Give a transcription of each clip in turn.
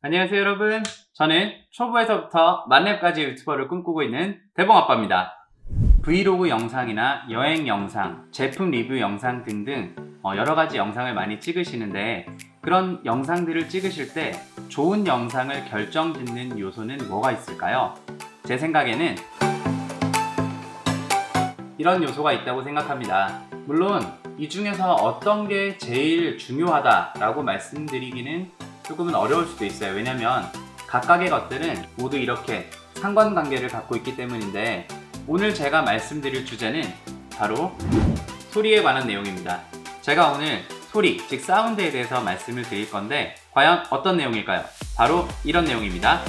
안녕하세요 여러분 저는 초보에서부터 만렙까지 유튜버를 꿈꾸고 있는 대봉아빠입니다 브이로그 영상이나 여행 영상, 제품 리뷰 영상 등등 어, 여러 가지 영상을 많이 찍으시는데 그런 영상들을 찍으실 때 좋은 영상을 결정짓는 요소는 뭐가 있을까요? 제 생각에는 이런 요소가 있다고 생각합니다. 물론 이 중에서 어떤 게 제일 중요하다라고 말씀드리기는 조금은 어려울 수도 있어요. 왜냐면 각각의 것들은 모두 이렇게 상관관계를 갖고 있기 때문인데 오늘 제가 말씀드릴 주제는 바로 소리에 관한 내용입니다. 제가 오늘 소리, 즉 사운드에 대해서 말씀을 드릴 건데 과연 어떤 내용일까요? 바로 이런 내용입니다.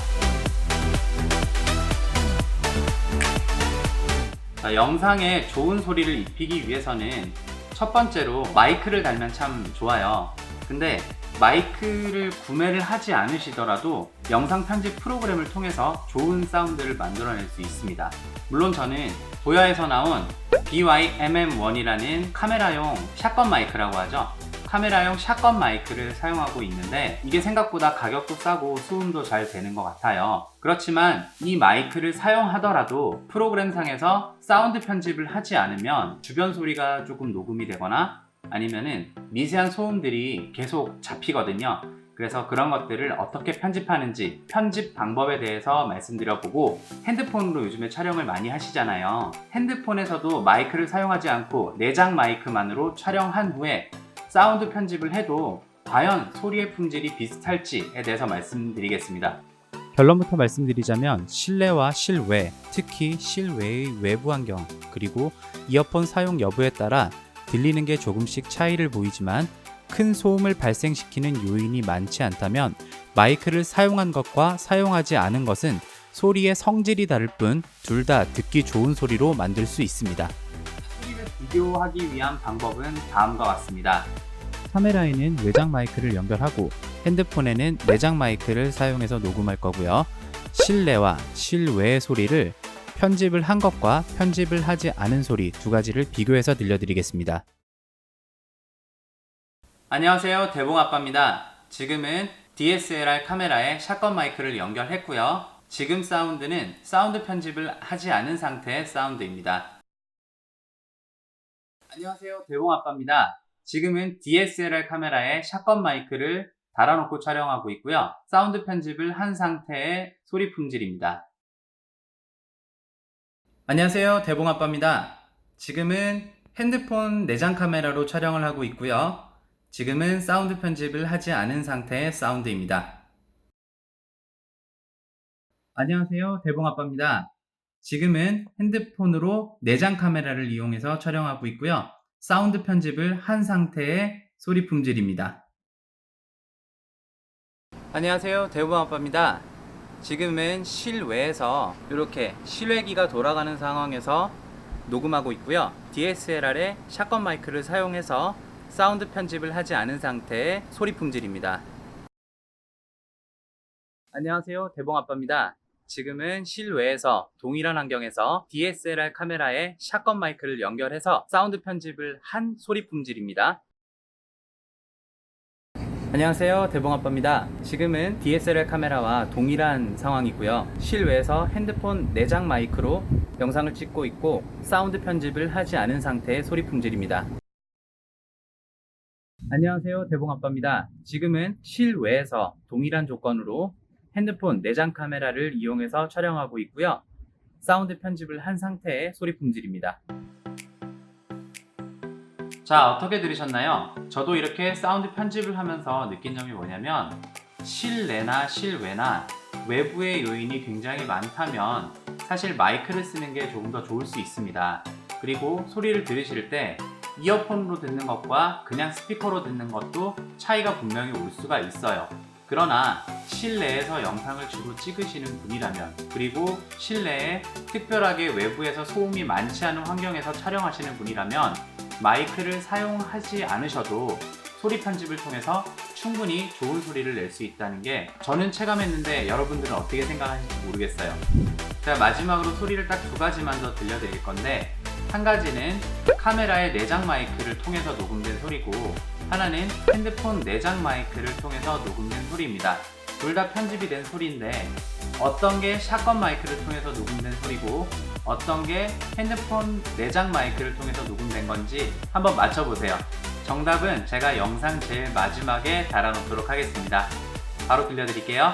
자, 영상에 좋은 소리를 입히기 위해서는 첫 번째로 마이크를 달면 참 좋아요. 근데 마이크를 구매를 하지 않으시더라도 영상 편집 프로그램을 통해서 좋은 사운드를 만들어낼 수 있습니다. 물론 저는 보야에서 나온 BYMM1이라는 카메라용 샷건 마이크라고 하죠. 카메라용 샷건 마이크를 사용하고 있는데 이게 생각보다 가격도 싸고 수음도 잘 되는 것 같아요. 그렇지만 이 마이크를 사용하더라도 프로그램상에서 사운드 편집을 하지 않으면 주변 소리가 조금 녹음이 되거나 아니면은 미세한 소음들이 계속 잡히거든요. 그래서 그런 것들을 어떻게 편집하는지 편집 방법에 대해서 말씀드려보고 핸드폰으로 요즘에 촬영을 많이 하시잖아요. 핸드폰에서도 마이크를 사용하지 않고 내장 마이크만으로 촬영한 후에 사운드 편집을 해도 과연 소리의 품질이 비슷할지에 대해서 말씀드리겠습니다. 결론부터 말씀드리자면 실내와 실외, 특히 실외의 외부 환경, 그리고 이어폰 사용 여부에 따라 들리는 게 조금씩 차이를 보이지만 큰 소음을 발생시키는 요인이 많지 않다면 마이크를 사용한 것과 사용하지 않은 것은 소리의 성질이 다를 뿐 둘 다 듣기 좋은 소리로 만들 수 있습니다. 소리를 비교하기 위한 방법은 다음과 같습니다. 카메라에는 외장 마이크를 연결하고 핸드폰에는 내장 마이크를 사용해서 녹음할 거고요. 실내와 실외의 소리를 편집을 한 것과 편집을 하지 않은 소리 두 가지를 비교해서 들려드리겠습니다. 안녕하세요 대봉아빠입니다. 지금은 DSLR 카메라에 샷건 마이크를 연결했고요. 지금 사운드는 사운드 편집을 하지 않은 상태의 사운드입니다. 안녕하세요 대봉아빠입니다. 지금은 DSLR 카메라에 샷건 마이크를 달아놓고 촬영하고 있고요. 사운드 편집을 한 상태의 소리 품질입니다. 안녕하세요 대봉아빠입니다. 지금은 핸드폰 내장 카메라로 촬영을 하고 있고요. 지금은 사운드 편집을 하지 않은 상태의 사운드입니다. 안녕하세요. 대봉아빠입니다. 지금은 핸드폰으로 내장 카메라를 이용해서 촬영하고 있고요. 사운드 편집을 한 상태의 소리 품질입니다. 안녕하세요. 대봉아빠입니다. 지금은 실외에서 이렇게 실외기가 돌아가는 상황에서 녹음하고 있고요. DSLR의 샷건 마이크를 사용해서 사운드 편집을 하지 않은 상태의 소리 품질입니다. 안녕하세요. 대봉 아빠입니다. 지금은 실외에서 동일한 환경에서 DSLR 카메라에 샷건 마이크를 연결해서 사운드 편집을 한 소리 품질입니다. 안녕하세요. 대봉아빠입니다. 지금은 DSLR 카메라와 동일한 상황이고요. 실외에서 핸드폰 내장 마이크로 영상을 찍고 있고 사운드 편집을 하지 않은 상태의 소리 품질입니다. 안녕하세요. 대봉아빠입니다. 지금은 실외에서 동일한 조건으로 핸드폰 내장 카메라를 이용해서 촬영하고 있고요. 사운드 편집을 한 상태의 소리 품질입니다. 자, 어떻게 들으셨나요? 저도 이렇게 사운드 편집을 하면서 느낀 점이 뭐냐면 실내나 실외나 외부의 요인이 굉장히 많다면 사실 마이크를 쓰는 게 조금 더 좋을 수 있습니다. 그리고 소리를 들으실 때 이어폰으로 듣는 것과 그냥 스피커로 듣는 것도 차이가 분명히 올 수가 있어요. 그러나 실내에서 영상을 주로 찍으시는 분이라면 그리고 실내에 특별하게 외부에서 소음이 많지 않은 환경에서 촬영하시는 분이라면 마이크를 사용하지 않으셔도 소리 편집을 통해서 충분히 좋은 소리를 낼 수 있다는 게 저는 체감했는데 여러분들은 어떻게 생각하실지 모르겠어요. 자 마지막으로 소리를 딱 두 가지만 더 들려드릴 건데 한 가지는 카메라의 내장 마이크를 통해서 녹음된 소리고 하나는 핸드폰 내장 마이크를 통해서 녹음된 소리입니다. 둘 다 편집이 된 소리인데 어떤 게 샷건 마이크를 통해서 녹음된 소리고 어떤 게 핸드폰 내장 마이크를 통해서 녹음된 건지 한번 맞춰보세요. 정답은 제가 영상 제일 마지막에 달아놓도록 하겠습니다. 바로 들려드릴게요.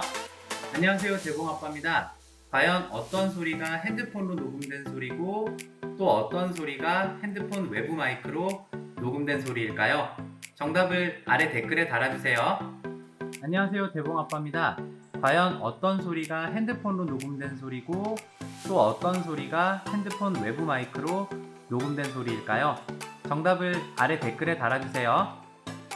안녕하세요, 대봉아빠입니다. 과연 어떤 소리가 핸드폰으로 녹음된 소리고 또 어떤 소리가 핸드폰 외부 마이크로 녹음된 소리일까요? 정답을 아래 댓글에 달아주세요. 안녕하세요, 대봉아빠입니다. 과연 어떤 소리가 핸드폰으로 녹음된 소리고 또 어떤 소리가 핸드폰 외부 마이크로 녹음된 소리일까요? 정답을 아래 댓글에 달아주세요.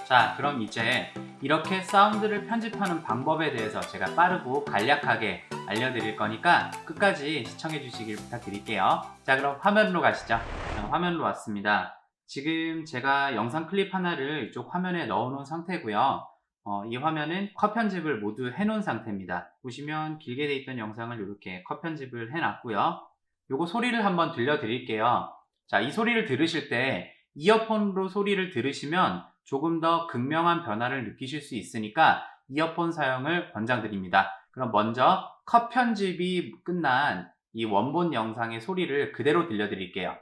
자, 그럼 이제 이렇게 사운드를 편집하는 방법에 대해서 제가 빠르고 간략하게 알려드릴 거니까 끝까지 시청해 주시길 부탁드릴게요. 자, 그럼 화면으로 가시죠. 자, 화면으로 왔습니다. 지금 제가 영상 클립 하나를 이쪽 화면에 넣어 놓은 상태고요. 어, 이 화면은 컷 편집을 모두 해놓은 상태입니다. 보시면 길게 돼 있던 영상을 이렇게 컷 편집을 해놨고요. 요거 소리를 한번 들려드릴게요. 자, 이 소리를 들으실 때 이어폰으로 소리를 들으시면 조금 더 극명한 변화를 느끼실 수 있으니까 이어폰 사용을 권장드립니다. 그럼 먼저 컷 편집이 끝난 이 원본 영상의 소리를 그대로 들려드릴게요.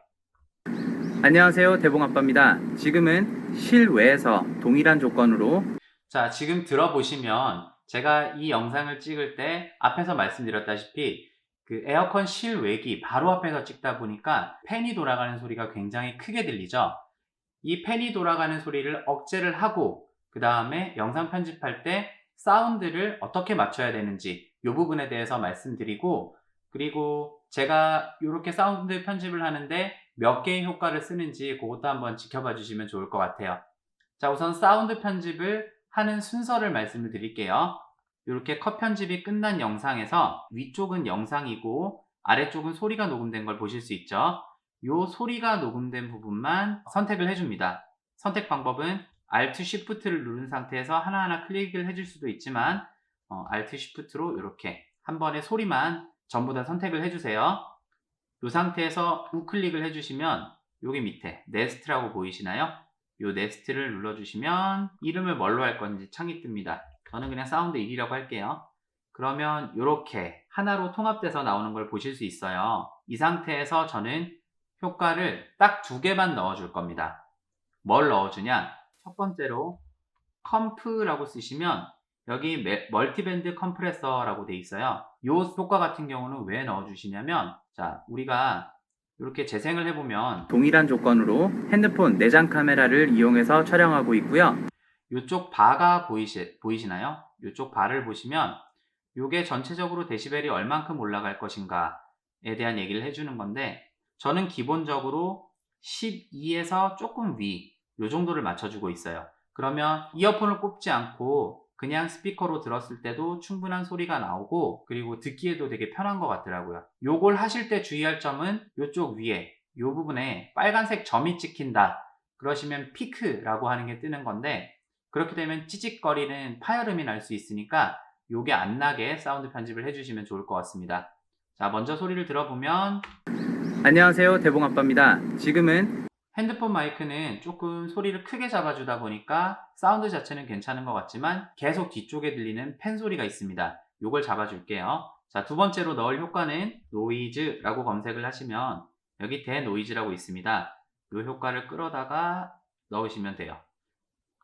안녕하세요, 대봉아빠입니다. 지금은 실외에서 동일한 조건으로 자, 지금 들어보시면 제가 이 영상을 찍을 때 앞에서 말씀드렸다시피 그 에어컨 실외기 바로 앞에서 찍다 보니까 팬이 돌아가는 소리가 굉장히 크게 들리죠. 이 팬이 돌아가는 소리를 억제를 하고 그 다음에 영상 편집할 때 사운드를 어떻게 맞춰야 되는지 이 부분에 대해서 말씀드리고 그리고 제가 이렇게 사운드 편집을 하는데 몇 개의 효과를 쓰는지 그것도 한번 지켜봐 주시면 좋을 것 같아요. 자, 우선 사운드 편집을 하는 순서를 말씀을 드릴게요. 이렇게 컷 편집이 끝난 영상에서 위쪽은 영상이고 아래쪽은 소리가 녹음된 걸 보실 수 있죠. 이 소리가 녹음된 부분만 선택을 해줍니다. 선택 방법은 Alt Shift를 누른 상태에서 하나하나 클릭을 해줄 수도 있지만 어, Alt Shift로 이렇게 한 번에 소리만 전부 다 선택을 해주세요. 이 상태에서 우클릭을 해주시면 여기 밑에 네스트라고 보이시나요? 이 네스트를 눌러주시면 이름을 뭘로 할 건지 창이 뜹니다. 저는 그냥 사운드 1이라고 할게요. 그러면 이렇게 하나로 통합돼서 나오는 걸 보실 수 있어요. 이 상태에서 저는 효과를 딱 두 개만 넣어줄 겁니다. 뭘 넣어주냐? 첫 번째로 컴프라고 쓰시면 여기 메- 멀티밴드 컴프레서라고 돼 있어요. 이 효과 같은 경우는 왜 넣어주시냐면 자 우리가 이렇게 재생을 해보면 동일한 조건으로 핸드폰 내장 카메라를 이용해서 촬영하고 있고요. 이쪽 바가 보이시, 보이시나요? 이쪽 바를 보시면 이게 전체적으로 데시벨이 얼만큼 올라갈 것인가에 대한 얘기를 해주는 건데 저는 기본적으로 12에서 조금 위, 이 정도를 맞춰주고 있어요. 그러면 이어폰을 꼽지 않고 그냥 스피커로 들었을 때도 충분한 소리가 나오고 그리고 듣기에도 되게 편한 것 같더라고요. 요걸 하실 때 주의할 점은 이쪽 위에 이 부분에 빨간색 점이 찍힌다. 그러시면 피크라고 하는 게 뜨는 건데 그렇게 되면 찌직거리는 파열음이 날 수 있으니까 요게 안 나게 사운드 편집을 해주시면 좋을 것 같습니다. 자, 먼저 소리를 들어보면 안녕하세요, 대봉아빠입니다. 지금은 핸드폰 마이크는 조금 소리를 크게 잡아주다 보니까 사운드 자체는 괜찮은 것 같지만 계속 뒤쪽에 들리는 팬 소리가 있습니다. 요걸 잡아줄게요. 자, 두 번째로 넣을 효과는 노이즈라고 검색을 하시면 여기 대노이즈라고 있습니다. 요 효과를 끌어다가 넣으시면 돼요.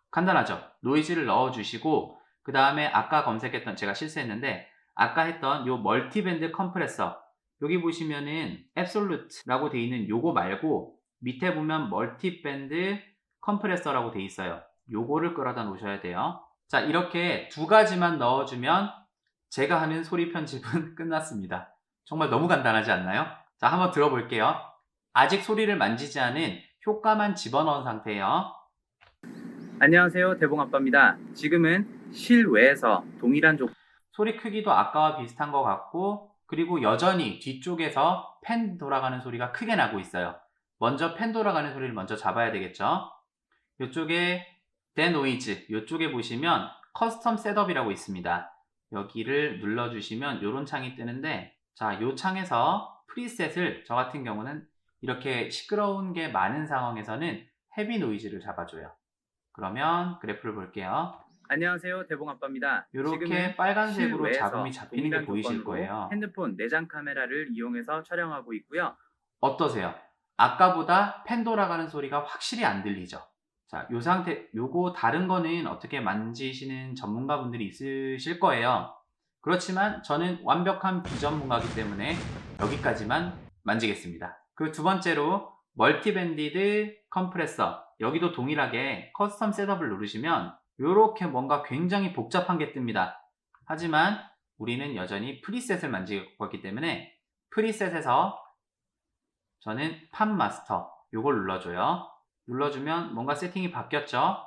간단하죠? 노이즈를 넣어주시고 그 다음에 아까 검색했던 제가 실수했는데 아까 했던 요 멀티밴드 컴프레서 여기 보시면은 앱솔루트라고 돼 있는 요거 말고 밑에 보면 멀티밴드 컴프레서라고 돼 있어요. 요거를 끌어다 놓으셔야 돼요. 자 이렇게 두 가지만 넣어주면 제가 하는 소리 편집은 끝났습니다. 정말 너무 간단하지 않나요? 자 한번 들어볼게요. 아직 소리를 만지지 않은 효과만 집어넣은 상태예요. 안녕하세요 대봉아빠입니다. 지금은 실외에서 동일한 조 소리 크기도 아까와 비슷한 것 같고 그리고 여전히 뒤쪽에서 팬 돌아가는 소리가 크게 나고 있어요. 먼저 팬 돌아가는 소리를 먼저 잡아야 되겠죠. 이쪽에 데노이즈 이쪽에 보시면 커스텀 셋업이라고 있습니다. 여기를 눌러주시면 이런 창이 뜨는데 자, 이 창에서 프리셋을 저 같은 경우는 이렇게 시끄러운 게 많은 상황에서는 헤비 노이즈를 잡아줘요. 그러면 그래프를 볼게요. 안녕하세요 대봉 아빠입니다. 이렇게 빨간색으로 잡음이 잡히는 게 보이실 거예요. 핸드폰 내장 카메라를 이용해서 촬영하고 있고요. 어떠세요? 아까보다 펜 돌아가는 소리가 확실히 안 들리죠? 자, 요 상태, 요거 다른 거는 어떻게 만지시는 전문가분들이 있으실 거예요. 그렇지만 저는 완벽한 비전문가이기 때문에 여기까지만 만지겠습니다. 그 두 번째로 멀티밴디드 컴프레서 여기도 동일하게 커스텀 셋업을 누르시면 이렇게 뭔가 굉장히 복잡한 게 뜹니다. 하지만 우리는 여전히 프리셋을 만지고 있기 때문에 프리셋에서 저는 팝 마스터 요걸 눌러줘요. 눌러주면 뭔가 세팅이 바뀌었죠?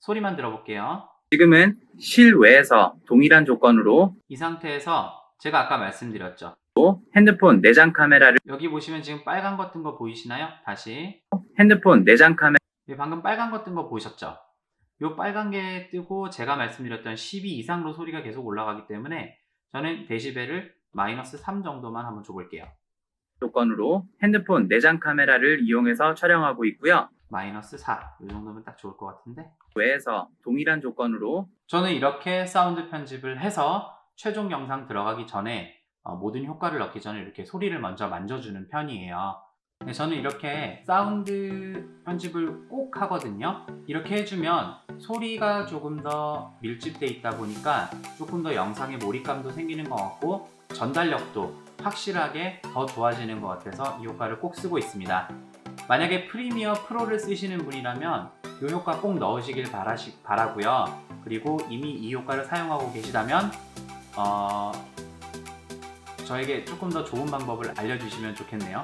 소리만 들어볼게요. 지금은 실외에서 동일한 조건으로 이 상태에서 제가 아까 말씀드렸죠. 핸드폰 내장 카메라를 여기 보시면 지금 빨간 거 뜬 거 보이시나요? 다시. 핸드폰 내장 카메라 예, 방금 빨간 거 뜬 거 보셨죠? 요 빨간 게 뜨고 제가 말씀드렸던 12 이상으로 소리가 계속 올라가기 때문에 저는 데시벨을 마이너스 3 정도만 한번 줘볼게요. 조건으로 핸드폰 내장 카메라를 이용해서 촬영하고 있고요. 마이너스 4. 이 정도면 딱 좋을 것 같은데. 외에서 동일한 조건으로 저는 이렇게 사운드 편집을 해서 최종 영상 들어가기 전에 어, 모든 효과를 넣기 전에 이렇게 소리를 먼저 만져주는 편이에요. 네, 저는 이렇게 사운드 편집을 꼭 하거든요. 이렇게 해주면 소리가 조금 더 밀집돼 있다 보니까 조금 더 영상에 몰입감도 생기는 것 같고 전달력도 확실하게 더 좋아지는 것 같아서 이 효과를 꼭 쓰고 있습니다. 만약에 프리미어 프로를 쓰시는 분이라면 이 효과 꼭 넣으시길 바라시, 바라고요. 그리고 이미 이 효과를 사용하고 계시다면 어, 저에게 조금 더 좋은 방법을 알려주시면 좋겠네요.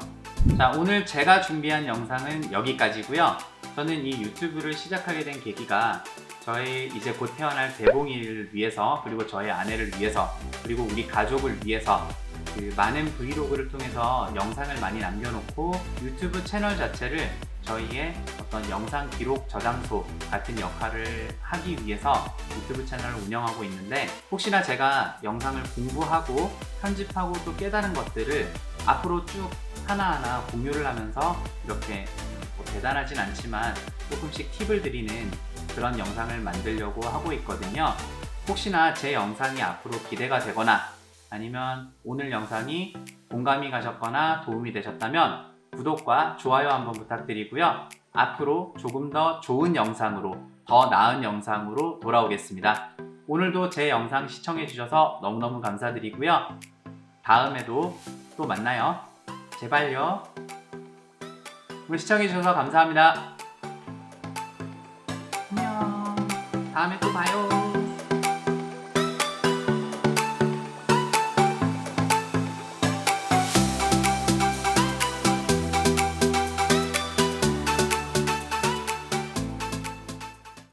자, 오늘 제가 준비한 영상은 여기까지고요. 저는 이 유튜브를 시작하게 된 계기가 저의 이제 곧 태어날 대봉이를 위해서 그리고 저의 아내를 위해서 그리고 우리 가족을 위해서 그 많은 브이로그를 통해서 영상을 많이 남겨놓고 유튜브 채널 자체를 저희의 어떤 영상 기록 저장소 같은 역할을 하기 위해서 유튜브 채널을 운영하고 있는데 혹시나 제가 영상을 공부하고 편집하고 또 깨달은 것들을 앞으로 쭉 하나하나 공유를 하면서 이렇게 뭐 대단하진 않지만 조금씩 팁을 드리는 그런 영상을 만들려고 하고 있거든요. 혹시나 제 영상이 앞으로 기대가 되거나 아니면 오늘 영상이 공감이 가셨거나 도움이 되셨다면 구독과 좋아요 한번 부탁드리고요. 앞으로 조금 더 좋은 영상으로, 더 나은 영상으로 돌아오겠습니다. 오늘도 제 영상 시청해주셔서 너무너무 감사드리고요. 다음에도 또 만나요. 제발요. 오늘 시청해주셔서 감사합니다. 안녕. 다음에 또 봐요.